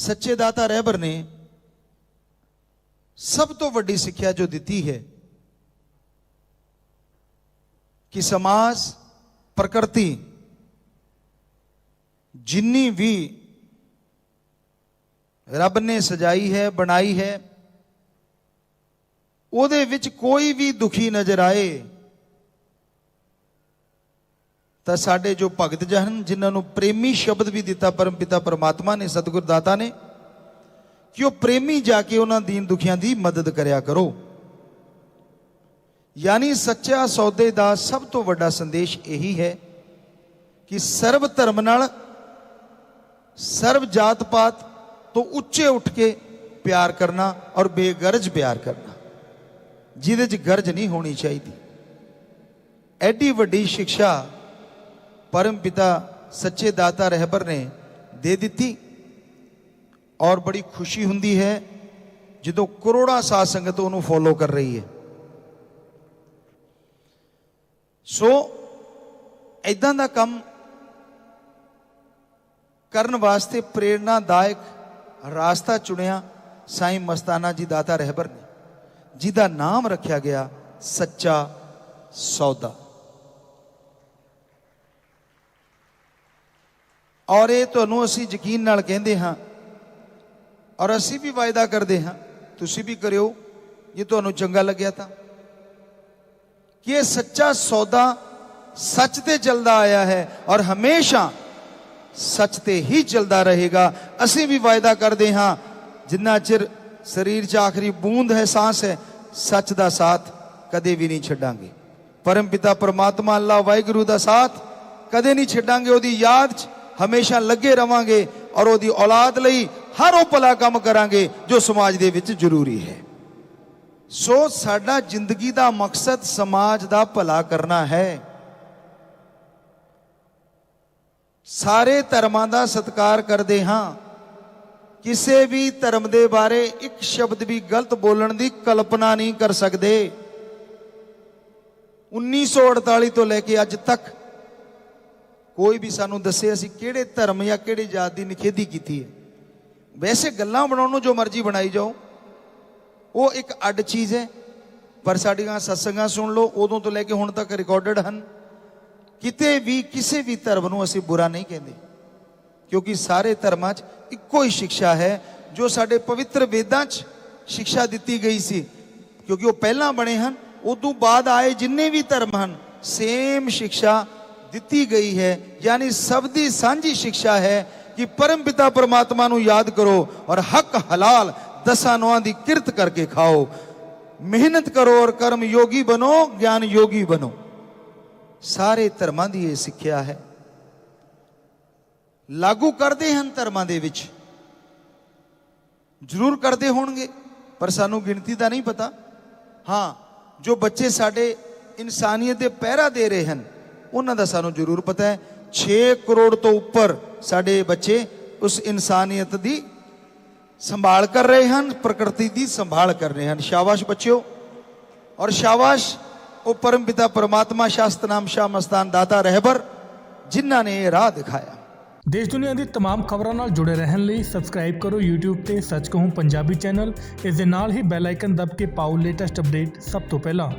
ਸੱਚੇ ਦਾਤਾ ਰਹਿਬਰ ਨੇ ਸਭ ਤੋਂ ਵੱਡੀ ਸਿੱਖਿਆ ਜੋ ਦਿੱਤੀ ਹੈ ਕਿ ਸਮਾਜ, ਪ੍ਰਕਿਰਤੀ ਜਿੰਨੀ ਵੀ ਰੱਬ ਨੇ ਸਜਾਈ ਹੈ, ਬਣਾਈ ਹੈ, ਉਹਦੇ ਵਿੱਚ ਕੋਈ ਵੀ ਦੁਖੀ ਨਜ਼ਰ ਆਏ ਤਾਂ ਸਾਡੇ ਜੋ ਭਗਤ ਜਨ ਜਿਨ੍ਹਾਂ ਨੂੰ ਪ੍ਰੇਮੀ ਸ਼ਬਦ ਵੀ ਦਿੱਤਾ ਪਰਮ ਪਿਤਾ ਪਰਮਾਤਮਾ ਨੇ, ਸਤਿਗੁਰ ਦਾਤਾ ਨੇ, ਕਿ ਉਹ ਪ੍ਰੇਮੀ ਜਾ ਕੇ ਉਹਨਾਂ ਦੀਨ ਦੁਖੀਆਂ ਦੀ ਮਦਦ ਕਰਿਆ ਕਰੋ। ਯਾਨੀ ਸੱਚਾ ਸੌਦੇ ਦਾ ਸਭ ਤੋਂ ਵੱਡਾ ਸੰਦੇਸ਼ ਇਹੀ ਹੈ ਕਿ ਸਰਬ ਧਰਮ ਨਾਲ ਸਰਬ ਜਾਤ ਪਾਤ ਤੋਂ ਉੱਚੇ ਉੱਠ ਕੇ ਪਿਆਰ ਕਰਨਾ ਔਰ ਬੇਗਰਜ ਪਿਆਰ ਕਰਨਾ, ਜਿਹਦੇ 'ਚ ਗਰਜ ਨਹੀਂ ਹੋਣੀ ਚਾਹੀਦੀ। ਐਡੀ ਵੱਡੀ ਸਿੱਖਿਆ ਪਰਮ ਪਿਤਾ, ਸੱਚੇ ਦਾਤਾ ਰਹਿਬਰ ਨੇ ਦੇ ਦਿੱਤੀ ਔਰ ਬੜੀ ਖੁਸ਼ੀ ਹੁੰਦੀ ਹੈ ਜਦੋਂ ਕਰੋੜਾਂ ਸਾਧ ਸੰਗਤ ਉਹਨੂੰ ਫੋਲੋ ਕਰ ਰਹੀ ਹੈ। ਸੋ ਇਦਾਂ ਦਾ ਕੰਮ ਕਰਨ ਵਾਸਤੇ ਪ੍ਰੇਰਣਾਦਾਇਕ ਰਾਸਤਾ ਚੁਣਿਆ ਸਾਈਂ ਮਸਤਾਨਾ ਜੀ ਦਾਤਾ ਰਹਿਬਰ ਨੇ, ਜਿਹਦਾ ਨਾਮ ਰੱਖਿਆ ਗਿਆ ਸੱਚਾ ਸੌਦਾ। ਔਰ ਇਹ ਤੁਹਾਨੂੰ ਅਸੀਂ ਯਕੀਨ ਨਾਲ ਕਹਿੰਦੇ ਹਾਂ ਔਰ ਅਸੀਂ ਵੀ ਵਾਅਦਾ ਕਰਦੇ ਹਾਂ, ਤੁਸੀਂ ਵੀ ਕਰਿਓ, ਜੇ ਤੁਹਾਨੂੰ ਚੰਗਾ ਲੱਗਿਆ ਤਾਂ। ਕਿ ਇਹ ਸੱਚਾ ਸੌਦਾ ਸੱਚ ਤੇ ਚੱਲਦਾ ਆਇਆ ਹੈ ਔਰ ਹਮੇਸ਼ਾ ਸੱਚ ਤੇ ਹੀ ਚੱਲਦਾ ਰਹੇਗਾ। ਅਸੀਂ ਵੀ ਵਾਅਦਾ ਕਰਦੇ ਹਾਂ, ਜਿੰਨਾ ਚਿਰ ਸਰੀਰ 'ਚ ਆਖਰੀ ਬੂੰਦ ਹੈ, ਸਾਹ ਹੈ, ਸੱਚ ਦਾ ਸਾਥ ਕਦੇ ਵੀ ਨਹੀਂ ਛੱਡਾਂਗੇ। ਪਰਮ ਪਿਤਾ, ਪਰਮਾਤਮਾ, ਅੱਲਾ ਵਾਹਿਗੁਰੂ ਦਾ ਸਾਥ ਕਦੇ ਨਹੀਂ ਛੱਡਾਂਗੇ, ਉਹਦੀ ਯਾਦ 'ਚ ਹਮੇਸ਼ਾ ਲੱਗੇ ਰਵਾਂਗੇ ਔਰ ਉਹਦੀ ਔਲਾਦ ਲਈ ਹਰ ਉਹ ਭਲਾ ਕੰਮ ਕਰਾਂਗੇ ਜੋ ਸਮਾਜ ਦੇ ਵਿੱਚ ਜ਼ਰੂਰੀ ਹੈ। ਸੋ ਸਾਡਾ ਜ਼ਿੰਦਗੀ ਦਾ ਮਕਸਦ ਸਮਾਜ ਦਾ ਭਲਾ ਕਰਨਾ ਹੈ। ਸਾਰੇ ਧਰਮਾਂ ਦਾ ਸਤਿਕਾਰ ਕਰਦੇ ਹਾਂ। ਕਿਸੇ ਵੀ ਧਰਮ ਦੇ ਬਾਰੇ ਇੱਕ ਸ਼ਬਦ ਵੀ ਗਲਤ ਬੋਲਣ ਦੀ ਕਲਪਨਾ ਨਹੀਂ ਕਰ ਸਕਦੇ। 1948 ਤੋਂ ਲੈ ਕੇ ਅੱਜ ਤੱਕ ਕੋਈ ਵੀ ਸਾਨੂੰ ਦੱਸੇ ਅਸੀਂ ਕਿਹੜੇ ਧਰਮ ਜਾਂ ਕਿਹੜੇ ਜਾਤ ਦੀ ਨਿਖੇਧੀ ਕੀਤੀ ਹੈ। ਵੈਸੇ ਗੱਲਾਂ ਬਣਾਉਣ ਨੂੰ ਜੋ ਮਰਜ਼ੀ ਬਣਾਈ ਜਾਓ। ਉਹ ਇੱਕ ਅੱਡ ਚੀਜ਼ ਹੈ। ਪਰ ਸਾਡੀਆਂ ਸਤਸੰਗਾਂ ਸੁਣ ਲਓ, ਉਦੋਂ ਤੋਂ ਲੈ ਕੇ ਹੁਣ ਤੱਕ ਰਿਕਾਰਡਡ ਹਨ। ਕਿਤੇ ਵੀ, ਕਿਸੇ ਵੀ ਧਰਮ ਨੂੰ ਅਸੀਂ ਬੁਰਾ ਨਹੀਂ ਕਹਿੰਦੇ। ਕਿਉਂਕਿ ਸਾਰੇ ਧਰਮਾਂ 'ਚ ਇੱਕੋ ਹੀ ਸਿੱਖਿਆ ਹੈ, ਜੋ ਸਾਡੇ ਪਵਿੱਤਰ ਵੇਦਾਂ 'ਚ ਸਿੱਖਿਆ ਦਿੱਤੀ ਗਈ ਸੀ। ਕਿਉਂਕਿ ਉਹ ਪਹਿਲਾਂ ਬਣੇ ਹਨ, ਉਦੋਂ ਬਾਅਦ ਆਏ ਜਿੰਨੇ ਵੀ ਧਰਮ ਹਨ ਸੇਮ ਸਿੱਖਿਆ ਦਿੱਤੀ ਗਈ ਹੈ, ਯਾਨੀ ਸਭ ਦੀ ਸਾਂਝੀ ਸਿੱਖਿਆ ਹੈ ਕਿ ਪਰਮ ਪਿਤਾ ਪਰਮਾਤਮਾ ਨੂੰ ਯਾਦ ਕਰੋ ਔਰ ਹੱਕ ਹਲਾਲ ਦਸਾਂ ਨੌਆਂ ਦੀ ਕਿਰਤ ਕਰਕੇ ਖਾਓ। ਮਿਹਨਤ ਕਰੋ ਔਰ ਕਰਮ ਯੋਗੀ ਬਣੋ, ਗਿਆਨ ਯੋਗੀ ਬਣੋ। ਸਾਰੇ ਧਰਮਾਂ ਦੀ ਇਹ ਸਿੱਖਿਆ ਹੈ। ਲਾਗੂ ਕਰਦੇ ਹਨ ਧਰਮਾਂ ਦੇ ਵਿੱਚ। ਜ਼ਰੂਰ ਕਰਦੇ ਹੋਣਗੇ, ਪਰ ਸਾਨੂੰ ਗਿਣਤੀ ਦਾ ਨਹੀਂ ਪਤਾ। ਹਾਂ, ਜੋ ਬੱਚੇ ਸਾਡੇ ਇਨਸਾਨੀਅਤ ਦੇ ਪਹਿਰਾ ਦੇ ਰਹੇ ਹਨ ਉਹਨਾਂ ਦਾ ਸਾਨੂੰ ਜ਼ਰੂਰ ਪਤਾ ਹੈ 6 ਕਰੋੜ ਤੋਂ ਉੱਪਰ ਸਾਡੇ ਬੱਚੇ ਉਸ ਇਨਸਾਨੀਅਤ ਦੀ ਸੰਭਾਲ ਕਰ ਰਹੇ ਹਨ ਪ੍ਰਕਿਰਤੀ ਦੀ ਸੰਭਾਲ ਕਰ ਰਹੇ ਹਨ ਸ਼ਾਬਾਸ਼ ਬੱਚਿਓ ਔਰ ਸ਼ਾਬਾਸ਼ ਉਹ ਪਰਮ ਪਿਤਾ ਪਰਮਾਤਮਾ ਸ਼ਾਸਤ ਨਾਮ ਸ਼ਾਹ ਮਸਤਾਨ ਦਾਤਾ ਰਹਿਬਰ ਜਿਨ੍ਹਾਂ ਨੇ ਇਹ ਰਾਹ ਦਿਖਾਇਆ ਦੇਸ਼ ਦੁਨੀਆ ਦੀ तमाम ਖਬਰਾਂ ਨਾਲ ਜੁੜੇ ਰਹਿਣ ਲਈ ਸਬਸਕ੍ਰਾਈਬ ਕਰੋ YouTube ਤੇ ਸੱਚ ਕਹੂੰ ਪੰਜਾਬੀ ਚੈਨਲ ਇਸ ਦੇ ਨਾਲ ਹੀ ਬੈਲ ਆਈਕਨ ਦਬ ਕੇ ਪਾਓ ਲੇਟੈਸਟ ਅਪਡੇਟ ਸਭ ਤੋਂ ਪਹਿਲਾਂ